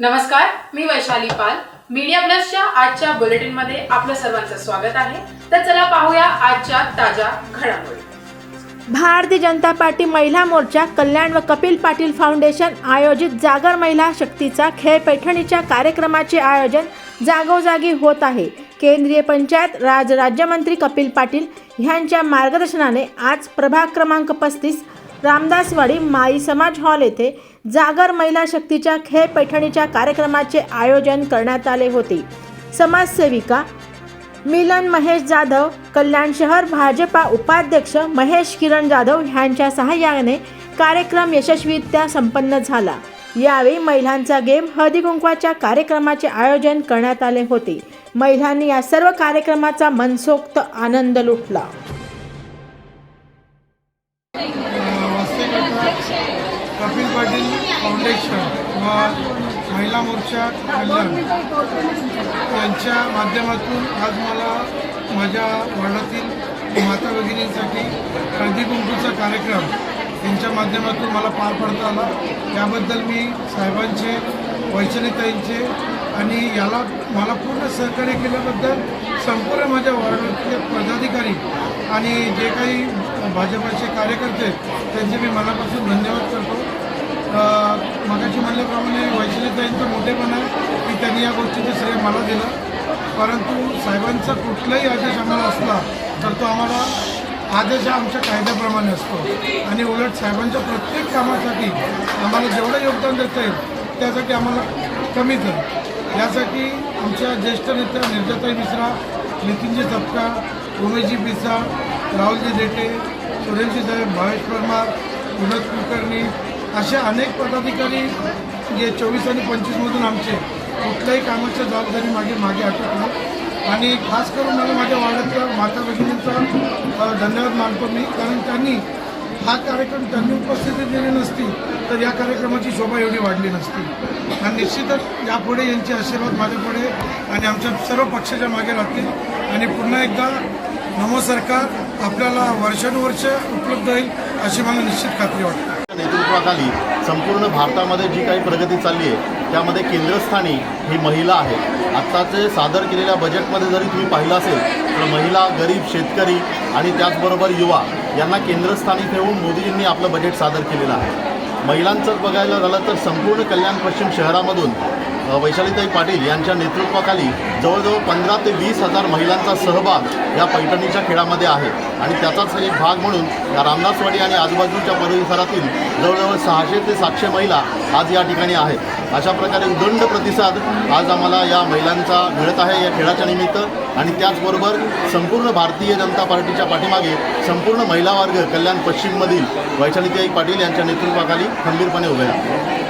नमस्कार मी वैशाली पाल. मीडिया प्लसच्या आजच्या बुलेटिनमध्ये आपलं सर्वांचं स्वागत आहे. तर चला पाहूया आजच्या ताज्या घडामोडी. भारतीय जनता पार्टी महिला मोर्चा कल्याण व कपिल पाटील फाउंडेशन आयोजित जागर महिला शक्तीचा खेळ पैठणीच्या कार्यक्रमाचे आयोजन जागोजागी होत आहे. केंद्रीय पंचायत राज राज्यमंत्री कपिल पाटील ह्यांच्या मार्गदर्शनाने आज प्रभाग क्रमांक पस्तीस रामदासवाडी माई समाज हॉल येथे जागर महिला शक्तीच्या खेळ पैठणीच्या कार्यक्रमाचे आयोजन करण्यात आले होते. समाजसेविका मिलन महेश जाधव कल्याण शहर भाजपा उपाध्यक्ष महेश किरण जाधव यांच्या सहाय्याने कार्यक्रम यशस्वीरित्या संपन्न झाला. यावेळी महिलांचा गेम हळदी कुंकवाच्या कार्यक्रमाचे आयोजन करण्यात आले होते. महिलांनी या सर्व कार्यक्रमाचा मनसोक्त आनंद लुटला. कपिल पाटील फाउंडेशन व महिला मोर्चा कल्याण यांच्या माध्यमातून आज मला माझ्या वार्डातील माता भगिनींसाठी हळदी कुंकूचा कार्यक्रम यांच्या माध्यमातून मला पार पडता आला. त्याबद्दल मी साहेबांचे वैचनिताईंचे आणि याला मला पूर्ण सहकार्य केल्याबद्दल संपूर्ण माझ्या वार्डातले पदाधिकारी आणि जे काही भाजपाचे कार्यकर्ते आहेत त्यांचे मी मनापासून धन्यवाद करतो. मगाशी म्हणल्याप्रमाणे वैशालीताईंचं मोठेपण आहे की त्यांनी या गोष्टीचं श्रेय मला दिलं. परंतु साहेबांचा कुठलाही आदेश आम्हाला असला तर तो आम्हाला आदेश हा आमच्या कायद्याप्रमाणे असतो. आणि उलट साहेबांच्या प्रत्येक कामासाठी आम्हाला जेवढं योगदान देता येईल त्यासाठी आम्हाला कमीच आहे यासाठी आमच्या ज्येष्ठ नेत्या निर्जाताई मिश्रा नितीनजी थपका उमेशजी पिसा राहुलजी देटे सुरेंद्र साहेब महेश परमार विनोद कुलकर्णी असे अनेक पदाधिकारी जे चोवीस आणि पंचवीसमधून आमचे कुठल्याही कामाच्या जबाबदारी मागे मागे हटत नाही आणि खास करून मला माझ्या वाड्यातल्या माता भगिनींचा धन्यवाद मानतो मी. कारण त्यांनी हा कार्यक्रम त्यांनी उपस्थिती दिली नसती तर या कार्यक्रमाची शोभा एवढी वाढली नसती. आणि निश्चितच यापुढे यांचे आशीर्वाद माझ्यापुढे आणि आमच्या सर्व पक्षाच्या मागे राहतील. आणि पुन्हा एकदा नमो सरकार आपल्याला वर्षानुवर्ष उपलब्ध होईल अशी मला निश्चित खात्री वाटते. नेतृत्वाखाली संपूर्ण भारतामध्ये जी काही प्रगती चालली आहे त्यामध्ये केंद्रस्थानी ही महिला आहे. आत्ताचे सादर केलेल्या बजेटमध्ये जरी तुम्ही पाहिलं असेल तर महिला गरीब शेतकरी आणि त्याचबरोबर युवा यांना केंद्रस्थानी ठेवून मोदीजींनी आपलं बजेट सादर केलेलं आहे. महिलांचं बघायला झालं तर संपूर्ण कल्याण पश्चिम शहरामधून वैशालीताई पाटील यांच्या नेतृत्वाखाली जवळजवळ पंधरा ते वीस हजार महिलांचा सहभाग या पैठणीच्या खेळामध्ये आहे. आणि त्याचाच एक भाग म्हणून या रामदासवाडी आणि आजूबाजूच्या परिसरातील जवळजवळ सहाशे ते सातशे महिला आज या ठिकाणी आहेत. अशा प्रकारे उदंड प्रतिसाद आज आम्हाला या महिलांचा मिळत आहे या खेळाच्या निमित्त. आणि त्याचबरोबर संपूर्ण भारतीय जनता पार्टीच्या पाठीमागे संपूर्ण महिला वर्ग कल्याण पश्चिममधील वैशालीताई पाटील यांच्या नेतृत्वाखाली खंबीरपणे उभे आहे